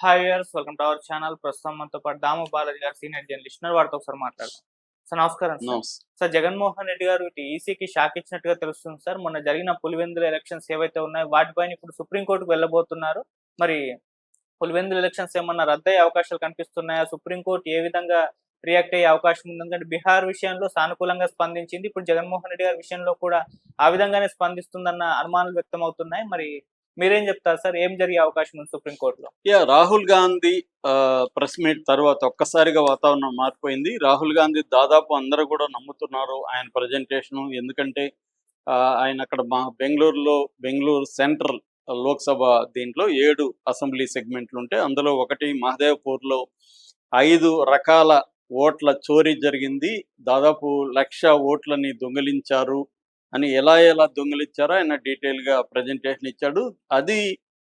Hi years welcome to our channel. ప్రస్తుతం మనతో పాటు దాము బాలాజీ గారు సీనియర్ జర్నలిస్ట్. వారితో ఒకసారి మాట్లాడదాం. సార్ నమస్కారం సార్. జగన్మోహన్ రెడ్డి గారు ఇటు ఈసీకి షాక్ ఇచ్చినట్టుగా తెలుస్తుంది సార్. మొన్న జరిగిన పులివెందుల ఎలక్షన్స్ ఏవైతే ఉన్నాయో వాటిపైన ఇప్పుడు సుప్రీంకోర్టుకు వెళ్ళబోతున్నారు. మరి పులివెందుల ఎలక్షన్స్ ఏమన్నా రద్దయ్యే అవకాశాలు కనిపిస్తున్నాయా? సుప్రీంకోర్టు ఏ విధంగా రియాక్ట్ అయ్యే అవకాశం ఉంది? ఎందుకంటే బీహార్ విషయంలో సానుకూలంగా స్పందించింది. ఇప్పుడు జగన్మోహన్ రెడ్డి గారి విషయంలో కూడా ఆ విధంగానే స్పందిస్తుందన్న అనుమానాలు వ్యక్తం అవుతున్నాయి మరి మీరేం చెప్తారు సార్? ఏం జరిగే అవకాశం ఉంది సుప్రీంకోర్టులో యా రాహుల్ గాంధీ ప్రెస్ మీట్ తర్వాత ఒక్కసారిగా వాతావరణం మారిపోయింది. రాహుల్ గాంధీ దాదాపు అందరూ కూడా నమ్ముతున్నారు ఆయన ప్రజెంటేషన్. ఎందుకంటే ఆ, ఆయన అక్కడ మా బెంగళూరులో బెంగళూరు సెంట్రల్ లోక్సభ దీంట్లో ఏడు అసెంబ్లీ సెగ్మెంట్లు ఉంటే అందులో ఒకటి మహదేవ్పూర్లో ఐదు రకాల ఓట్ల చోరీ జరిగింది. దాదాపు లక్ష ఓట్లని దొంగిలించారు. అని ఎలా ఎలా దొంగిలిచ్చారో ఆయన డీటెయిల్గా ప్రజెంటేషన్ ఇచ్చాడు. అది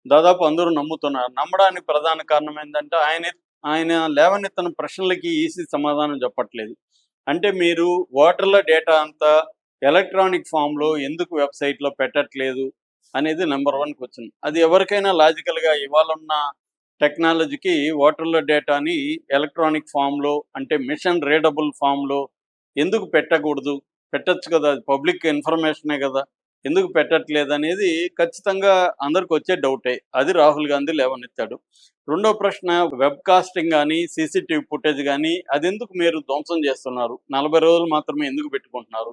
దాదాపు అందరూ నమ్ముతున్నారు. నమ్మడానికి ప్రధాన కారణం ఏంటంటే ఆయన ఆయన లేవనెత్తిన ప్రశ్నలకి ఈసీ సమాధానం చెప్పట్లేదు. అంటే మీరు ఓటర్ల డేటా అంతా ఎలక్ట్రానిక్ ఫామ్లో ఎందుకు వెబ్సైట్లో పెట్టట్లేదు అనేది నెంబర్ వన్ వచ్చింది అది ఎవరికైనా లాజికల్గా ఇవాళ ఉన్న టెక్నాలజీకి ఓటర్ల డేటాని ఎలక్ట్రానిక్ ఫామ్లో అంటే మిషన్ రీడబుల్ ఫామ్లో ఎందుకు పెట్టకూడదు? పెట్టచ్చు కదా అది పబ్లిక్ ఇన్ఫర్మేషనే కదా. ఎందుకు పెట్టట్లేదు అనేది ఖచ్చితంగా అందరికి వచ్చే డౌటే. అది రాహుల్ గాంధీ లేవనెత్తాడు. రెండో ప్రశ్న వెబ్ కాస్టింగ్ కానీ సీసీటీవీ ఫుటేజ్ కానీ అది ఎందుకు మీరు ధ్వంసం చేస్తున్నారు? నలభై రోజులు మాత్రమే ఎందుకు పెట్టుకుంటున్నారు?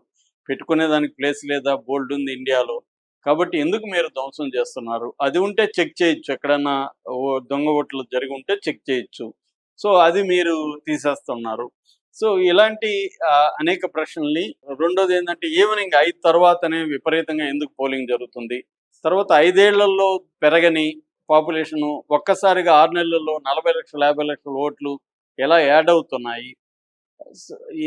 పెట్టుకునే దానికి ప్లేస్ లేదా? బోల్డ్ ఉంది ఇండియాలో. కాబట్టి ఎందుకు మీరు ధ్వంసం చేస్తున్నారు? అది ఉంటే చెక్ చేయొచ్చు. ఎక్కడన్నా దొంగ ఓట్లు జరిగి ఉంటే చెక్ చేయొచ్చు. సో అది మీరు తీసేస్తున్నారు. సో ఇలాంటి ఆ, అనేక ప్రశ్నల్ని రెండోది ఏంటంటే ఈవినింగ్ ఐదు తర్వాతనే విపరీతంగా ఎందుకు పోలింగ్ జరుగుతుంది? తర్వాత ఐదేళ్ళలో పెరగని పాపులేషన్ ఒక్కసారిగా ఆరు నెలల్లో నలభై లక్షల యాభై లక్షల ఓట్లు ఎలా యాడ్ అవుతున్నాయి?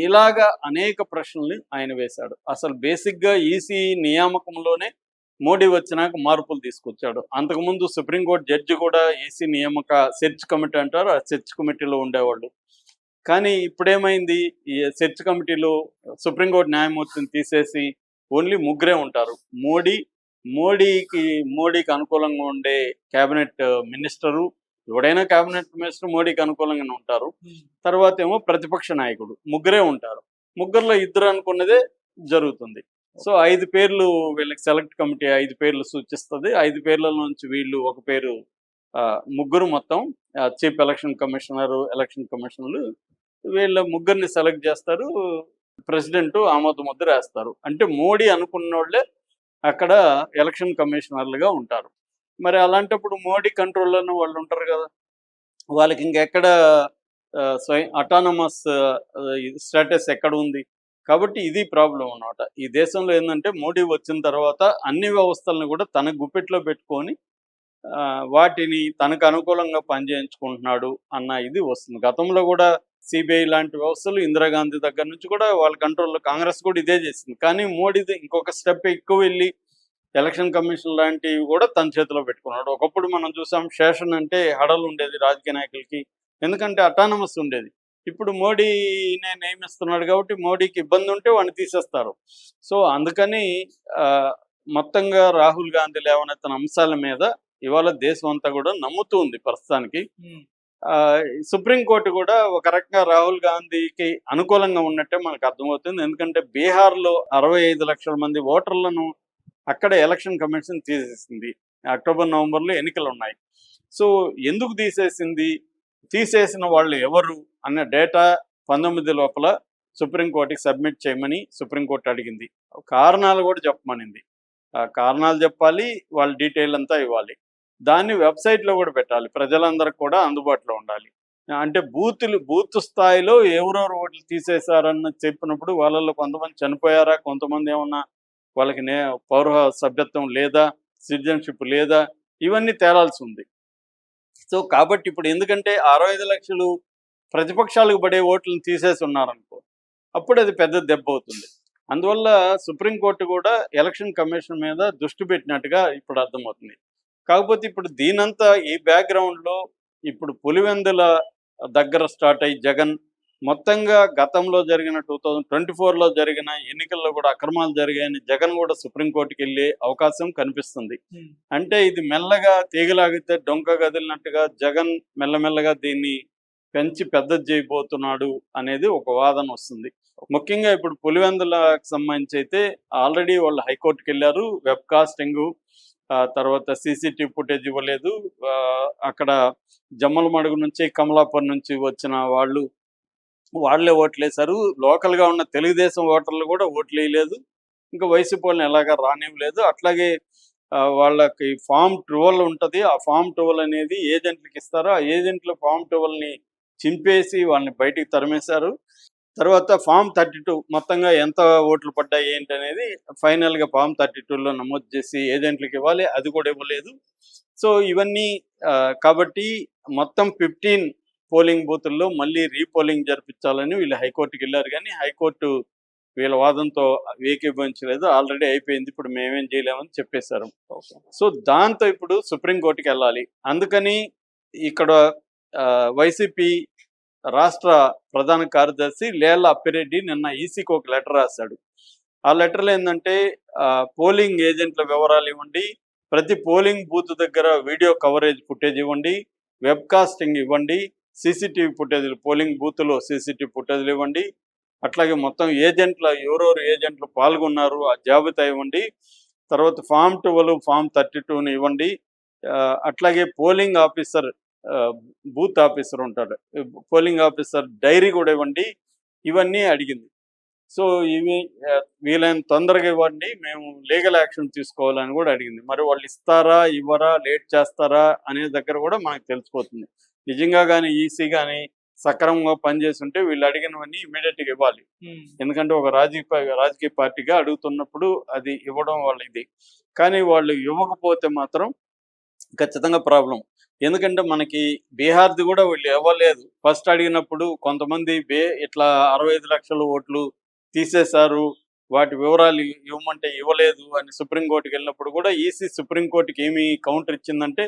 ఇలాగా అనేక ప్రశ్నల్ని ఆయన వేశాడు. అసలు బేసిక్గా ఈసీ నియామకంలోనే మోడీ వచ్చినాక మార్పులు తీసుకొచ్చాడు. అంతకుముందు సుప్రీంకోర్టు జడ్జి కూడా ఈసీ నియామక సెర్చ్ కమిటీ అంటారు ఆ సెర్చ్ కమిటీలో ఉండేవాళ్ళు. కానీ ఇప్పుడేమైంది? ఈ సెర్చ్ కమిటీలో సుప్రీంకోర్టు న్యాయమూర్తిని తీసేసి ఓన్లీ ముగ్గురే ఉంటారు. మోడీ మోడీకి మోడీకి అనుకూలంగా ఉండే కేబినెట్ మినిస్టరు ఎవడైనా కేబినెట్ మినిస్టర్ మోడీకి అనుకూలంగానే ఉంటారు. తర్వాత ఏమో ప్రతిపక్ష నాయకుడు ముగ్గురే ఉంటారు. ముగ్గురులో ఇద్దరు అనుకున్నదే జరుగుతుంది. సో ఐదు పేర్లు వీళ్ళకి సెలెక్ట్ కమిటీ ఐదు పేర్లు సూచిస్తుంది. ఐదు పేర్ల నుంచి వీళ్ళు ఒక పేరు ముగ్గురు మొత్తం చీఫ్ ఎలక్షన్ కమిషనర్ ఎలక్షన్ కమిషనర్లు వీళ్ళ ముగ్గురిని సెలెక్ట్ చేస్తారు. ప్రెసిడెంట్ ఆమోద ముద్ర వేస్తారు. అంటే మోడీ అనుకున్న వాళ్ళే అక్కడ ఎలక్షన్ కమిషనర్లుగా ఉంటారు. మరి అలాంటప్పుడు మోడీ కంట్రోల్లోనే వాళ్ళు ఉంటారు కదా. వాళ్ళకి ఇంకెక్కడ స్వయం అటానమస్ స్టేటస్ ఎక్కడ ఉంది? కాబట్టి ఇది ప్రాబ్లం అన్నమాట. ఈ దేశంలో ఏంటంటే మోడీ వచ్చిన తర్వాత అన్ని వ్యవస్థలను కూడా తన గుప్పెట్లో పెట్టుకొని వాటిని తనకు అనుకూలంగా పనిచేయించుకుంటున్నాడు అన్న ఇది వస్తుంది. గతంలో కూడా సిబిఐ లాంటి వ్యవస్థలు ఇందిరాగాంధీ దగ్గర నుంచి కూడా వాళ్ళ కంట్రోల్లో కాంగ్రెస్ కూడా ఇదే చేసింది. కానీ మోడీది ఇంకొక స్టెప్ ఎక్కువ వెళ్ళి ఎలక్షన్ కమిషన్ లాంటివి కూడా తన చేతిలో పెట్టుకున్నాడు. ఒకప్పుడు మనం చూసాం శేషన్ అంటే హడలు ఉండేది రాజకీయ నాయకులకి ఎందుకంటే అటానమస్ ఉండేది. ఇప్పుడు మోడీనే నియమిస్తున్నాడు కాబట్టి మోడీకి ఇబ్బంది ఉంటే వాడిని తీసేస్తారు. సో అందుకని ఆ, మొత్తంగా రాహుల్ గాంధీ లేవనెత్తిన అంశాల మీద ఇవాళ దేశం అంతా కూడా నమ్ముతూ ఉంది ప్రస్తుతానికి. సుప్రీంకోర్టు కూడా ఒక రకంగా రాహుల్ గాంధీకి అనుకూలంగా ఉన్నట్టే మనకు అర్థమవుతుంది. ఎందుకంటే బీహార్లో అరవై ఐదు లక్షల మంది ఓటర్లను అక్కడ ఎలక్షన్ కమిషన్ తీసేసింది. అక్టోబర్ నవంబర్లో ఎన్నికలు ఉన్నాయి. సో ఎందుకు తీసేసింది? తీసేసిన వాళ్ళు ఎవరు అన్న డేటా పంతొమ్మిది లోపల సుప్రీంకోర్టుకి సబ్మిట్ చేయమని సుప్రీంకోర్టు అడిగింది. కారణాలు కూడా చెప్పమనింది. ఆ కారణాలు చెప్పాలి వాళ్ళ డీటెయిల్ అంతా ఇవ్వాలి. దాన్ని వెబ్సైట్లో కూడా పెట్టాలి. ప్రజలందరికి కూడా అందుబాటులో ఉండాలి. అంటే బూతులు బూత్ స్థాయిలో ఎవరెవరు ఓట్లు తీసేశారని చెప్పినప్పుడు వాళ్ళలో కొంతమంది చనిపోయారా కొంతమంది ఏమన్నా వాళ్ళకి నే పౌర సభ్యత్వం లేదా సిటిజన్షిప్ లేదా ఇవన్నీ తేలాల్సి ఉంది. సో కాబట్టి ఇప్పుడు ఎందుకంటే అరవై ఐదు లక్షలు ప్రతిపక్షాలకు పడే ఓట్లను తీసేసి ఉన్నారనుకో అప్పుడు అది పెద్ద దెబ్బ అవుతుంది. అందువల్ల సుప్రీంకోర్టు కూడా ఎలక్షన్ కమిషన్ మీద దృష్టి పెట్టినట్టుగా ఇప్పుడు అర్థమవుతుంది. కాకపోతే ఇప్పుడు దీనంతా ఈ బ్యాక్గ్రౌండ్లో ఇప్పుడు పులివెందుల దగ్గర స్టార్ట్ అయ్యి జగన్ మొత్తంగా గతంలో జరిగిన టూ థౌజండ్ ట్వంటీ ఫోర్లో జరిగిన ఎన్నికల్లో కూడా అక్రమాలు జరిగాయని జగన్ కూడా సుప్రీంకోర్టుకి వెళ్ళే అవకాశం కనిపిస్తుంది. అంటే ఇది మెల్లగా తీగలాగితే డొంక గదిలినట్టుగా జగన్ మెల్లమెల్లగా దీన్ని పెంచి పెద్దది చేయబోతున్నాడు అనేది ఒక వాదన వస్తుంది. ముఖ్యంగా ఇప్పుడు పులివెందులకు సంబంధించి అయితే ఆల్రెడీ వాళ్ళు హైకోర్టుకి వెళ్ళారు వెబ్ కాస్టింగ్ తర్వాత సీసీటీవీ ఫుటేజ్ ఇవ్వలేదు. అక్కడ జమ్మల మడుగు నుంచి కమలాపూర్ నుంచి వచ్చిన వాళ్ళు వాళ్ళే ఓట్లేశారు లోకల్గా ఉన్న తెలుగుదేశం ఓటర్లు కూడా ఓట్లు వేయలేదు. ఇంకా వైసీపీ వాళ్ళని ఎలాగా రానివ్వలేదు. అట్లాగే వాళ్ళకి ఫామ్ ట్రువల్ ఉంటుంది. ఆ ఫామ్ ట్రువల్ అనేది ఏజెంట్లకు ఇస్తారు. ఆ ఏజెంట్లు ఫామ్ ట్రువల్ని చింపేసి వాళ్ళని బయటికి తరిమేశారు. తర్వాత ఫామ్ థర్టీ టూ మొత్తంగా ఎంత ఓట్లు పడ్డాయి ఏంటి అనేది ఫైనల్గా ఫామ్ థర్టీ టూలో నమోదు చేసి ఏజెంట్లకు ఇవ్వాలి అది కూడా ఇవ్వలేదు. సో ఇవన్నీ ఆ, కాబట్టి మొత్తం ఫిఫ్టీన్ పోలింగ్ బూతుల్లో మళ్ళీ రీపోలింగ్ జరిపించాలని వీళ్ళు హైకోర్టుకి వెళ్ళారు కానీ హైకోర్టు వీళ్ళ వాదంతో ఏకీభవించలేదు. ఆల్రెడీ అయిపోయింది ఇప్పుడు మేమేం చేయలేమని చెప్పేశారు. సో దాంతో ఇప్పుడు సుప్రీంకోర్టుకి వెళ్ళాలి. అందుకని ఇక్కడ ఆ, వైసీపీ రాష్ట్ర ప్రధాన కార్యదర్శి లేలా అప్పిరెడ్డి నిన్న ఈసీకి ఒక లెటర్ రాశాడు. ఆ లెటర్లో ఏంటంటే ఆ, పోలింగ్ ఏజెంట్ల వివరాలు ఇవ్వండి ప్రతి పోలింగ్ బూత్ దగ్గర వీడియో కవరేజ్ ఫుటేజ్ ఇవ్వండి వెబ్ కాస్టింగ్ ఇవ్వండి సీసీటీవీ ఫుటేజ్లు పోలింగ్ బూత్లో సీసీటీవీ ఫుటేజ్లు ఇవ్వండి అట్లాగే మొత్తం ఏజెంట్ల ఎవరెవరు ఏజెంట్లు పాల్గొన్నారు ఆ జాబితా ఇవ్వండి తర్వాత ఫామ్ ట్వెల్వ్ ఫామ్ థర్టీ టూని ఇవ్వండి అట్లాగే పోలింగ్ ఆఫీసర్ బూత్ ఆఫీసర్ ఉంటాడు. పోలింగ్ ఆఫీసర్ డైరీ కూడా ఇవ్వండి. ఇవన్నీ అడిగింది. సో ఇవి వీలైన తొందరగా ఇవ్వండి. మేము లీగల్ యాక్షన్ తీసుకోవాలని కూడా అడిగింది. మరి వాళ్ళు ఇస్తారా ఇవ్వరా లేట్ చేస్తారా అనే దగ్గర కూడా మనకు తెలిసిపోతుంది. నిజంగా కానీ ఈసీ కానీ సక్రమంగా పనిచేసి ఉంటే వీళ్ళు అడిగినవన్నీ ఇమీడియట్గా ఇవ్వాలి. ఎందుకంటే ఒక రాజకీయ రాజకీయ పార్టీగా అడుగుతున్నప్పుడు అది ఇవ్వడం వాళ్ళ ఇది కానీ వాళ్ళు ఇవ్వకపోతే మాత్రం ఖచ్చితంగా ప్రాబ్లం. ఎందుకంటే మనకి బీహార్ది కూడా వీళ్ళు ఇవ్వలేదు. ఫస్ట్ అడిగినప్పుడు కొంతమంది బే ఇట్లా అరవై ఐదు లక్షల ఓట్లు తీసేశారు వాటి వివరాలు ఇవ్వమంటే ఇవ్వలేదు అని సుప్రీంకోర్టుకి వెళ్ళినప్పుడు కూడా ఈసీ సుప్రీంకోర్టుకి ఏమి కౌంటర్ ఇచ్చిందంటే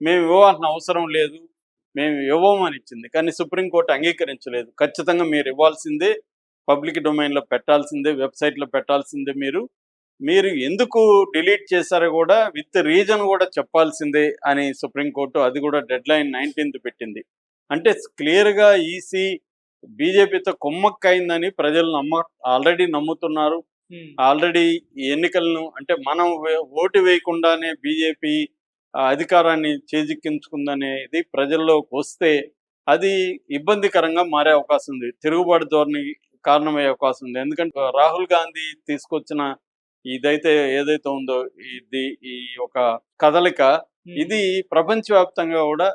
మేము ఇవ్వాల్సిన అవసరం లేదు మేము ఇవ్వమని ఇచ్చింది. కానీ సుప్రీంకోర్టు అంగీకరించలేదు. ఖచ్చితంగా మీరు ఇవ్వాల్సిందే పబ్లిక్ డొమైన్లో పెట్టాల్సిందే వెబ్సైట్లో పెట్టాల్సిందే మీరు. మీరు ఎందుకు డిలీట్ చేశారో కూడా విత్ రీజన్ కూడా చెప్పాల్సిందే అని సుప్రీంకోర్టు అది కూడా డెడ్ లైన్ నైన్టీన్త్ పెట్టింది. అంటే క్లియర్గా ఈసీ బీజేపీతో కుమ్మక్కైందని ప్రజలు నమ్మ ఆల్రెడీ నమ్ముతున్నారు. ఆల్రెడీ ఈ ఎన్నికలను అంటే మనం ఓటు వేయకుండానే బీజేపీ అధికారాన్ని చేజిక్కించుకుందనేది ప్రజల్లోకి వస్తే అది ఇబ్బందికరంగా మారే అవకాశం ఉంది. తిరుగుబాటు ధోరణి కారణమయ్యే అవకాశం ఉంది. ఎందుకంటే రాహుల్ గాంధీ తీసుకొచ్చిన ఇదైతే ఏదైతే ఉందో ఇది ఈ ఒక కదలిక ఇది ప్రపంచవ్యాప్తంగా కూడా